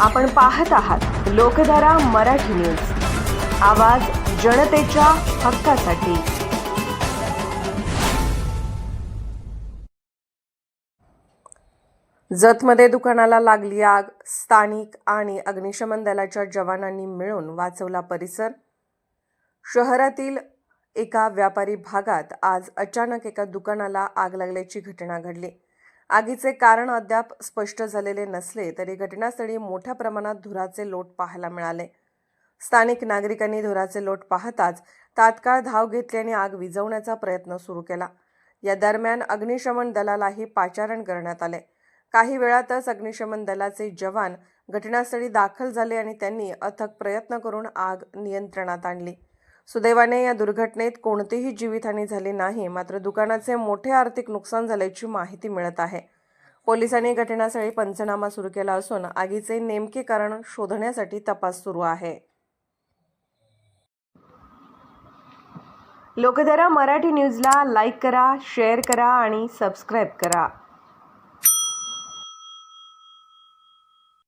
आपण पाहत आहात लोकधारा मराठी न्यूज. आवाज जनतेच्या हक्कासाठी. जतमध्ये दुकानाला लागली आग. स्थानिक आणि अग्निशमन दलाच्या जवानांनी मिळून वाचवला परिसर. शहरातील एका व्यापारी भागात आज अचानक एका दुकानाला आग लागल्याची घटना घडली. आगीचे कारण अद्याप स्पष्ट झालेले नसले तरी घटनास्थळी मोठ्या प्रमाणात धुराचे लोट पाहायला मिळाले. स्थानिक नागरिकांनी धुराचे लोट पाहताच तात्काळ धाव घेतली आणि आग विझवण्याचा प्रयत्न सुरू केला. या दरम्यान अग्निशमन दलालाही पाचारण करण्यात आले. काही वेळातच अग्निशमन दलाचे जवान घटनास्थळी दाखल झाले आणि त्यांनी अथक प्रयत्न करून आग नियंत्रणात आणली. सुदैवाने या दुर्घटनेत कोणतीही जीवितहानी झाली नाही मात्र दुकानाचे मोठे आर्थिक नुकसान झाल्याची माहिती मिळत आहे. पोलिसांनी घटनास्थळी पंचनामा सुरू केला असून आगीचे नेमके कारण शोधण्यासाठी तपास सुरू आहे. लोकधारा मराठी न्यूजला लाईक करा शेअर करा आणि सबस्क्राईब करा.